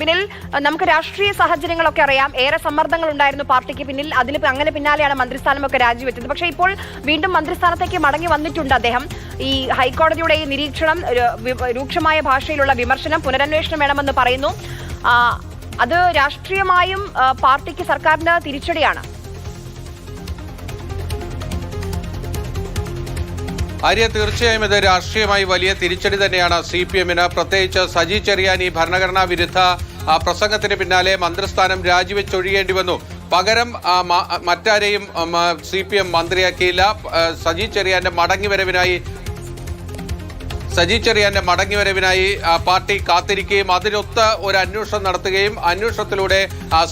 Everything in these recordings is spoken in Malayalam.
ബിനിൽ നമുക്ക് രാഷ്ട്രീയ സാഹചര്യങ്ങളൊക്കെ അറിയാം. ഏറെ സമ്മർദ്ദങ്ങൾ ഉണ്ടായിരുന്നു പാർട്ടിക്ക് പിന്നിൽ. അതിന് അങ്ങനെ പിന്നാലെയാണ് മന്ത്രിസ്ഥാനമൊക്കെ രാജിവെച്ചത്. പക്ഷേ ഇപ്പോൾ വീണ്ടും മന്ത്രിസ്ഥാനത്തേക്ക് മടങ്ങി വന്നിട്ടുണ്ട് അദ്ദേഹം. ഈ ഹൈക്കോടതിയുടെ ഈ നിരീക്ഷണം രൂക്ഷമായ ഭാഷയിലുള്ള വിമർശനം പുനരന്വേഷണം വേണമെന്ന് പറയുന്നു. അത് രാഷ്ട്രീയമായും പാർട്ടിക്ക് സർക്കാരിന് തിരിച്ചടിയാണ്. ആര്യ തീർച്ചയായും ഇത് രാഷ്ട്രീയമായി വലിയ തിരിച്ചടി തന്നെയാണ്. സി പി എമ്മിന് പ്രത്യേകിച്ച് സജി ചെറിയാൻ ഈ ഭരണഘടനാ വിരുദ്ധ പ്രസംഗത്തിന് പിന്നാലെ മന്ത്രിസ്ഥാനം രാജിവെച്ചൊഴിയേണ്ടി വന്നു. പകരം മറ്റാരെയും സി പി എം മന്ത്രിയാക്കിയില്ല. സജി ചെറിയാന്റെ മടങ്ങിവരവിനായി സജി ചെറിയാന്റെ മടങ്ങിവരവിനായി പാർട്ടി കാത്തിരിക്കുകയും അതിനൊത്ത് ഒരു അന്വേഷണം നടത്തുകയും അന്വേഷണത്തിലൂടെ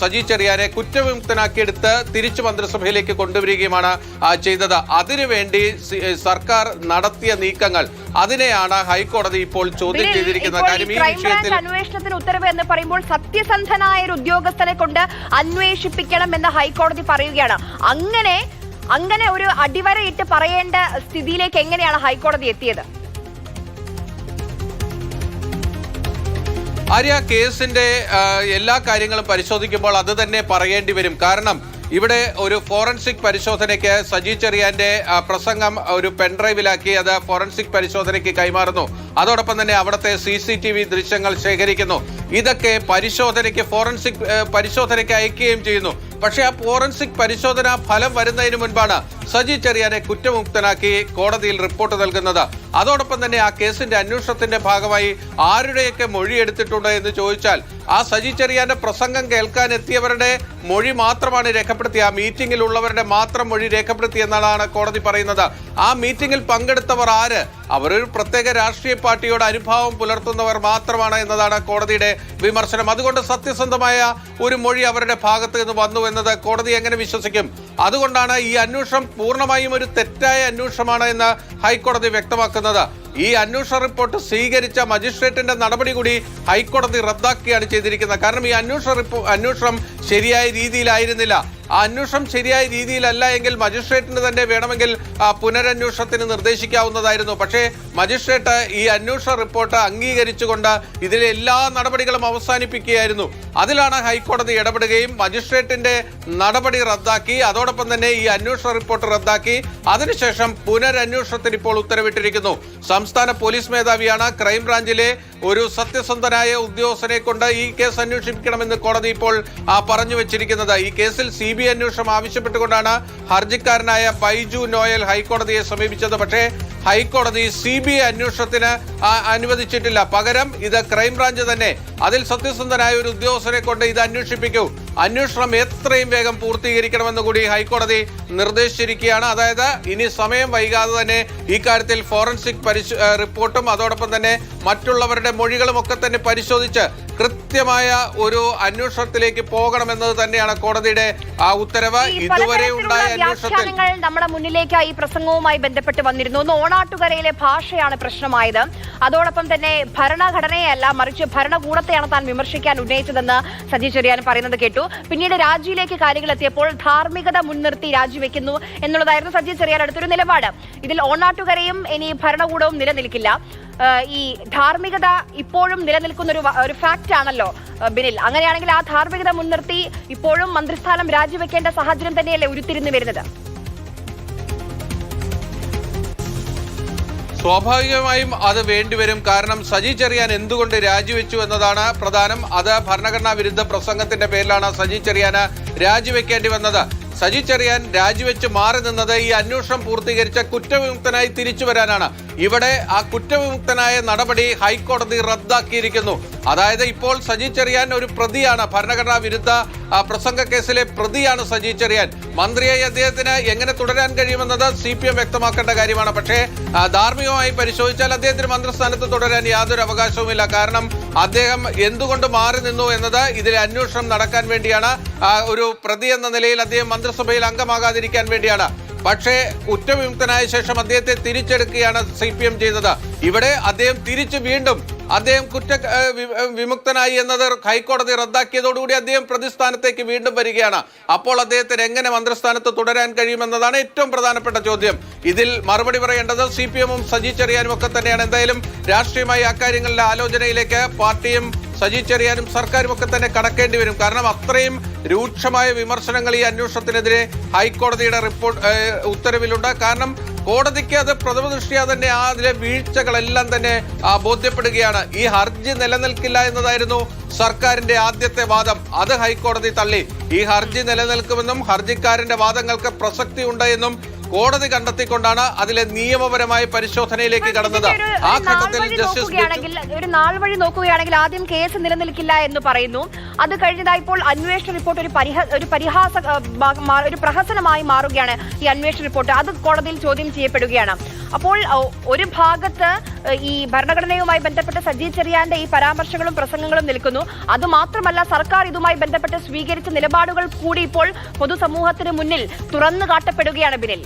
സജി ചെറിയാനെ കുറ്റവിമുക്തനാക്കിയെടുത്ത് തിരിച്ചു മന്ത്രിസഭയിലേക്ക് കൊണ്ടുവരികയുമാണ് ചെയ്തത്. അതിനുവേണ്ടി സർക്കാർ നടത്തിയ നീക്കങ്ങൾ. അതിനെയാണ് ഹൈക്കോടതി ഇപ്പോൾ ചോദ്യം ചെയ്തിരിക്കുന്നത്. ചെയ്തിരിക്കുന്ന കാര്യം ഈ വിഷയത്തിൽ അന്വേഷണത്തിന് ഉത്തരവ് എന്ന് പറയുമ്പോൾ സത്യസന്ധനായ ഒരു ഉദ്യോഗസ്ഥനെ കൊണ്ട് അന്വേഷിപ്പിക്കണം എന്ന് ഹൈക്കോടതി പറയുകയാണ്. അങ്ങനെ അങ്ങനെ ഒരു അടിവരയിട്ട് പറയേണ്ട സ്ഥിതിയിലേക്ക് എങ്ങനെയാണ് ഹൈക്കോടതി എത്തിയത്? ആര്യ കേസിന്റെ എല്ലാ കാര്യങ്ങളും പരിശോധിക്കുമ്പോൾ അത് തന്നെ പറയേണ്ടി വരും. കാരണം ഇവിടെ ഒരു ഫോറൻസിക് പരിശോധനയ്ക്ക് സജി ചെറിയാന്റെ പ്രസംഗം ഒരു പെൻഡ്രൈവിലാക്കി അത് ഫോറൻസിക് പരിശോധനയ്ക്ക് കൈമാറുന്നു. അതോടൊപ്പം തന്നെ അവിടുത്തെ സി സി ടി വി ദൃശ്യങ്ങൾ ശേഖരിക്കുന്നു. ഇതൊക്കെ പരിശോധനയ്ക്ക് ഫോറൻസിക് പരിശോധനയ്ക്ക് അയക്കുകയും ചെയ്യുന്നു. പക്ഷേ ആ ഫോറൻസിക് പരിശോധന ഫലം വരുന്നതിന് മുൻപാണ് സജി ചെറിയാനെ കുറ്റമുക്തനാക്കി കോടതിയിൽ റിപ്പോർട്ട് നൽകുന്നത്. അതോടൊപ്പം തന്നെ ആ കേസിന്റെ അന്വേഷണത്തിന്റെ ഭാഗമായി ആരുടെയൊക്കെ മൊഴി എടുത്തിട്ടുണ്ട് എന്ന് ചോദിച്ചാൽ ആ സജി ചെറിയാന്റെ പ്രസംഗം കേൾക്കാൻ എത്തിയവരുടെ മൊഴി മാത്രമാണ് രേഖപ്പെടുത്തിയ. ആ മീറ്റിംഗിൽ ഉള്ളവരുടെ മാത്രം മൊഴി രേഖപ്പെടുത്തി എന്നാണ് കോടതി പറയുന്നത്. ആ മീറ്റിംഗിൽ പങ്കെടുത്തവർ ആര്? അവരൊരു പ്രത്യേക രാഷ്ട്രീയ പാർട്ടിയോട് അനുഭാവം പുലർത്തുന്നവർ മാത്രമാണ് എന്നതാണ് കോടതിയുടെ വിമർശനം. അതുകൊണ്ട് സത്യസന്ധമായ ഒരു മൊഴി അവരുടെ ഭാഗത്ത് നിന്ന് വന്നു എന്നത് കോടതി എങ്ങനെ വിശ്വസിക്കും? അതുകൊണ്ടാണ് ഈ അന്വേഷണം പൂർണമായും ഒരു തെറ്റായ അന്വേഷണമാണ് എന്ന് ഹൈക്കോടതി വ്യക്തമാക്കുന്നത്. ഈ അന്വേഷണ റിപ്പോർട്ട് സ്വീകരിച്ച മജിസ്ട്രേറ്റിന്റെ നടപടി കൂടി ഹൈക്കോടതി റദ്ദാക്കുകയാണ് ചെയ്തിരിക്കുന്നത്. കാരണം ഈ അന്വേഷണ റിപ്പോർട്ട് അന്വേഷണം ശരിയായ രീതിയിലായിരുന്നില്ല. ആ അന്വേഷണം ശരിയായ രീതിയിലല്ല എങ്കിൽ മജിസ്ട്രേറ്റിന് തന്നെ വേണമെങ്കിൽ പുനരന്വേഷണത്തിന് നിർദ്ദേശിക്കാവുന്നതായിരുന്നു. പക്ഷേ മജിസ്ട്രേറ്റ് ഈ അന്വേഷണ റിപ്പോർട്ട് അംഗീകരിച്ചുകൊണ്ട് ഇതിലെ എല്ലാ നടപടികളും അവസാനിപ്പിക്കുകയായിരുന്നു. അതിലാണ് ഹൈക്കോടതി ഇടപെടുകയും മജിസ്ട്രേറ്റിന്റെ നടപടി റദ്ദാക്കി അതോടൊപ്പം തന്നെ ഈ അന്വേഷണ റിപ്പോർട്ട് റദ്ദാക്കി. അതിനുശേഷം പുനരന്വേഷണത്തിന് ഇപ്പോൾ ഉത്തരവിട്ടിരിക്കുന്നു. സംസ്ഥാന പോലീസ് മേധാവിയാണ്. ക്രൈംബ്രാഞ്ചിലെ ഒരു സത്യസന്ധനായ ഉദ്യോഗസ്ഥനെ കൊണ്ട് ഈ കേസ് അന്വേഷിപ്പിക്കണമെന്ന് കോടതി ഇപ്പോൾ പറഞ്ഞു വെച്ചിരിക്കുന്നത്. ഈ കേസിൽ സി ബി അന്വേഷണം ആവശ്യപ്പെട്ടുകൊണ്ടാണ് ഹർജിക്കാരനായ ബൈജു നോയൽ ഹൈക്കോടതിയെ സമീപിച്ചത്. പക്ഷേ ഹൈക്കോടതി സി ബി ഐ അന്വേഷണത്തിന് അനുവദിച്ചിട്ടില്ല. പകരം ഇത് ക്രൈംബ്രാഞ്ച് തന്നെ അതിൽ സത്യസന്ധനായ ഒരു ഉദ്യോഗസ്ഥനെ കൊണ്ട് ഇത് അന്വേഷിപ്പിക്കൂ. അന്വേഷണം എത്രയും വേഗം പൂർത്തീകരിക്കണമെന്ന് കൂടി ഹൈക്കോടതി നിർദ്ദേശിച്ചിരിക്കുകയാണ്. അതായത് ഇനി സമയം വൈകാതെ തന്നെ ഈ കാര്യത്തിൽ ഫോറൻസിക് പരിശോ റിപ്പോർട്ടും അതോടൊപ്പം തന്നെ മറ്റുള്ളവരുടെ മൊഴികളും ഒക്കെ തന്നെ പരിശോധിച്ച് കൃത്യമായ ഒരു അന്വേഷണത്തിലേക്ക് പോകണമെന്നത് തന്നെയാണ് കോടതിയുടെ ആ ഉത്തരവ്. ഇതുവരെ ഉണ്ടായ അന്വേഷണത്തിൽ നമ്മുടെ മുന്നിലേക്ക് ഈ പ്രസംഗവുമായി ബന്ധപ്പെട്ട് വന്നിരുന്നു. ഒന്ന് ഓണാട്ടുകരയിലെ ഭാഷയാണ് പ്രശ്നമായത്. അതോടൊപ്പം തന്നെ ഭരണഘടനയല്ല മറിച്ച് ഭരണകൂടത്തെയാണ് താൻ വിമർശിക്കാൻ ഉന്നയിച്ചതെന്ന് സജി ചെറിയാൻ പറയുന്നത് കേട്ടു. പിന്നീട് രാജിയിലേക്ക് കാര്യങ്ങൾ എത്തിയപ്പോൾ ധാർമ്മികത മുൻനിർത്തി രാജിവെക്കുന്നു എന്നുള്ളതായിരുന്നു സജി ചെറിയാൻ അടുത്തൊരു നിലപാട്. ഇതിൽ ഓണാട്ടുകരയും ഇനി ഭരണകൂടവും നിലനിൽക്കില്ല. ഈ ധാർമ്മികത ഇപ്പോഴും നിലനിൽക്കുന്ന ഒരു ഒരു ഫാക്റ്റ് ആണല്ലോ ബിനിൽ. അങ്ങനെയാണെങ്കിൽ ആ ധാർമ്മികത മുൻനിർത്തി ഇപ്പോഴും മന്ത്രിസ്ഥാനം രാജിവെക്കേണ്ട സാഹചര്യം തന്നെയല്ലേ ഉരുത്തിരിഞ്ഞു വരുന്നത്? സ്വാഭാവികമായും അത് വേണ്ടിവരും. കാരണം സജി ചെറിയാൻ എന്തുകൊണ്ട് രാജിവെച്ചു എന്നതാണ് പ്രധാനം. അത് ഭരണഘടനാ വിരുദ്ധ പ്രസംഗത്തിന്റെ പേരിലാണ് സജി ചെറിയാന് രാജിവെക്കേണ്ടി വന്നത്. സജി ചെറിയാൻ രാജിവെച്ച് മാറി നിന്നത് ഈ അന്വേഷണം പൂർത്തീകരിച്ച കുറ്റവിമുക്തനായി തിരിച്ചു വരാനാണ്. ഇവിടെ ആ കുറ്റവിമുക്തനായ നടപടി ഹൈക്കോടതി റദ്ദാക്കിയിരിക്കുന്നു. അതായത് ഇപ്പോൾ സജി ചെറിയാൻ ഒരു പ്രതിയാണ്. ഭരണഘടനാ വിരുദ്ധ പ്രസംഗ കേസിലെ പ്രതിയാണ് സജി ചെറിയാൻ മന്ത്രിയായി അദ്ദേഹത്തിന് എങ്ങനെ തുടരാൻ കഴിയുമെന്നത് സി പി എം വ്യക്തമാക്കേണ്ട കാര്യമാണ്. പക്ഷേ ധാർമ്മികമായി പരിശോധിച്ചാൽ അദ്ദേഹത്തിന് മന്ത്രിസ്ഥാനത്ത് തുടരാൻ യാതൊരു അവകാശവുമില്ല. കാരണം അദ്ദേഹം എന്തുകൊണ്ട് മാറി നിന്നു എന്നത് ഇതിലെ അന്വേഷണം നടക്കാൻ വേണ്ടിയാണ് ഒരു പ്രതി എന്ന നിലയിൽ അദ്ദേഹം മന്ത്രിസഭയിൽ അംഗമാകാതിരിക്കാൻ വേണ്ടിയാണ്. പക്ഷേ കുറ്റവിമുക്തനായ ശേഷം അദ്ദേഹത്തെ തിരിച്ചെടുക്കുകയാണ് സി പി എം ചെയ്തത്. ഇവിടെ അദ്ദേഹം തിരിച്ചു വീണ്ടും അദ്ദേഹം കുറ്റ വിമുക്തനായി എന്നത് ഹൈക്കോടതി റദ്ദാക്കിയതോടുകൂടി അദ്ദേഹം പ്രതിസ്ഥാനത്തേക്ക് വീണ്ടും വരികയാണ്. അപ്പോൾ അദ്ദേഹത്തിന് എങ്ങനെ മന്ത്രിസ്ഥാനത്ത് തുടരാൻ കഴിയുമെന്നതാണ് ഏറ്റവും പ്രധാനപ്പെട്ട ചോദ്യം. ഇതിൽ മറുപടി പറയേണ്ടത് സി പി എമ്മും സജി ചെറിയാനും ഒക്കെ തന്നെയാണ്. എന്തായാലും രാഷ്ട്രീയമായി അക്കാര്യങ്ങളിലെ ആലോചനയിലേക്ക് പാർട്ടിയും സജി ചെറിയാനും സർക്കാരും ഒക്കെ തന്നെ കടക്കേണ്ടി വരും. കാരണം അത്രയും രൂക്ഷമായ വിമർശനങ്ങൾ ഈ അന്വേഷണത്തിനെതിരെ ഹൈക്കോടതിയുടെ റിപ്പോർട്ട് ഉത്തരവിലുണ്ട്. കാരണം കോടതിക്ക് അത് പ്രഥമ ദൃഷ്ടിയാ തന്നെ ആ അതിലെ വീഴ്ചകളെല്ലാം തന്നെ ബോധ്യപ്പെടുകയാണ്. ഈ ഹർജി നിലനിൽക്കില്ല എന്നതായിരുന്നു സർക്കാരിന്റെ ആദ്യത്തെ വാദം. അത് ഹൈക്കോടതി തള്ളി. ഈ ഹർജി നിലനിൽക്കുമെന്നും ഹർജിക്കാരന്റെ വാദങ്ങൾക്ക് പ്രസക്തി ഉണ്ട് എന്നും കോടതി കണ്ടെത്തിക്കൊണ്ടാണ് അതിലെ നിയമപരമായ പരിശോധനയിലേക്ക് കടന്നത്. ആ ഘട്ടത്തിൽ ജസ്റ്റിസ് ഒരു നാൾ വഴി നോക്കുകയാണെങ്കിൽ ആദ്യം കേസ് നിലനിൽക്കില്ല എന്ന് പറയുന്നു. അത് കഴിഞ്ഞതായി ഇപ്പോൾ അന്വേഷണ റിപ്പോർട്ട് ഒരു പരിഹ ഒരു പരിഹാസ ഒരു പ്രഹസനമായി മാറുകയാണ് ഈ അന്വേഷണ റിപ്പോർട്ട്. അത് കോടതിയിൽ ചോദ്യം ചെയ്യപ്പെടുകയാണ്. അപ്പോൾ ഒരു ഭാഗത്ത് ഈ ഭരണഘടനയുമായി ബന്ധപ്പെട്ട സജി ചെറിയാന്റെ ഈ പരാമർശങ്ങളും പ്രസംഗങ്ങളും നിൽക്കുന്നു. അതുമാത്രമല്ല സർക്കാർ ഇതുമായി ബന്ധപ്പെട്ട് സ്വീകരിച്ച നിലപാടുകൾ കൂടി ഇപ്പോൾ പൊതുസമൂഹത്തിന് മുന്നിൽ തുറന്നു കാട്ടപ്പെടുകയാണ് ബിനിൽ.